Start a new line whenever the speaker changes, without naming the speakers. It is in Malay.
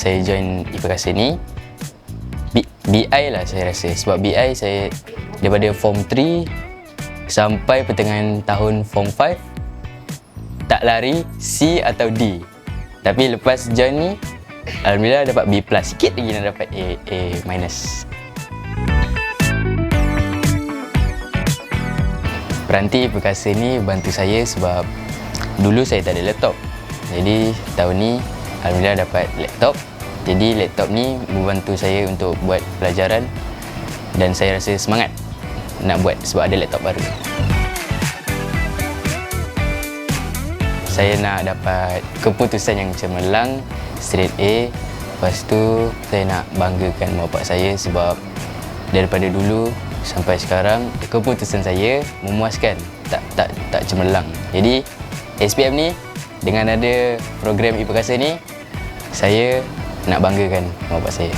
saya join IPKasa ni B, BI lah saya rasa sebab BI saya daripada form 3 sampai pertengahan tahun form 5 tak lari C atau D tapi lepas join ni Alhamdulillah dapat B plus sikit lagi nak dapat A, A minus Peranti perkasa ni bantu saya sebab dulu saya tak ada laptop. Jadi tahun ni Alhamdulillah dapat laptop. Jadi laptop ni membantu saya untuk buat pelajaran dan saya rasa semangat nak buat sebab ada laptop baru. Saya nak dapat keputusan yang cemerlang, straight A. Lepas tu saya nak banggakan bapak saya sebab daripada dulu sampai sekarang keputusan saya memuaskan tak tak tak cemerlang jadi SPM ni dengan ada program IPKasa ni saya nak banggakan mak bapak saya.